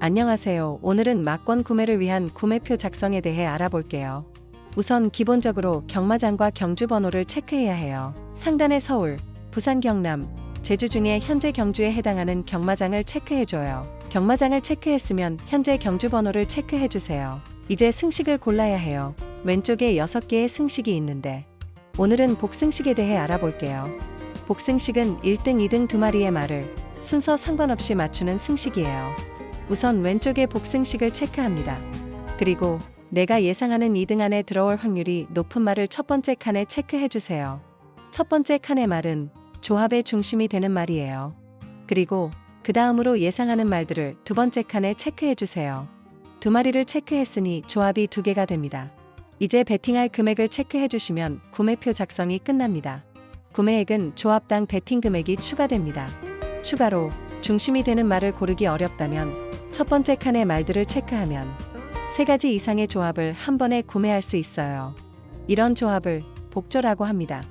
안녕하세요. 오늘은 막권 구매를 위한 구매표 작성에 대해 알아볼게요. 우선 기본적으로 경마장과 경주 번호를 체크해야 해요. 상단에 서울, 부산 경남, 제주 중에 현재 경주에 해당하는 경마장을 체크해줘요. 경마장을 체크했으면 현재 경주 번호를 체크해주세요. 이제 승식을 골라야 해요. 왼쪽에 6개의 승식이 있는데 오늘은 복승식에 대해 알아볼게요. 복승식은 1등, 2등 두 마리의 말을 순서 상관없이 맞추는 승식이에요. 우선 왼쪽에 복승식을 체크합니다. 그리고 내가 예상하는 2등 안에 들어올 확률이 높은 말을 첫 번째 칸에 체크해 주세요. 첫 번째 칸의 말은 조합의 중심이 되는 말이에요. 그리고 그 다음으로 예상하는 말들을 두 번째 칸에 체크해 주세요. 두 마리를 체크했으니 조합이 두 개가 됩니다. 이제 베팅할 금액을 체크해 주시면 구매표 작성이 끝납니다. 구매액은 조합당 베팅 금액이 추가됩니다. 추가로 중심이 되는 말을 고르기 어렵다면 첫 번째 칸의 말들을 체크하면 세 가지 이상의 조합을 한 번에 구매할 수 있어요. 이런 조합을 복조라고 합니다.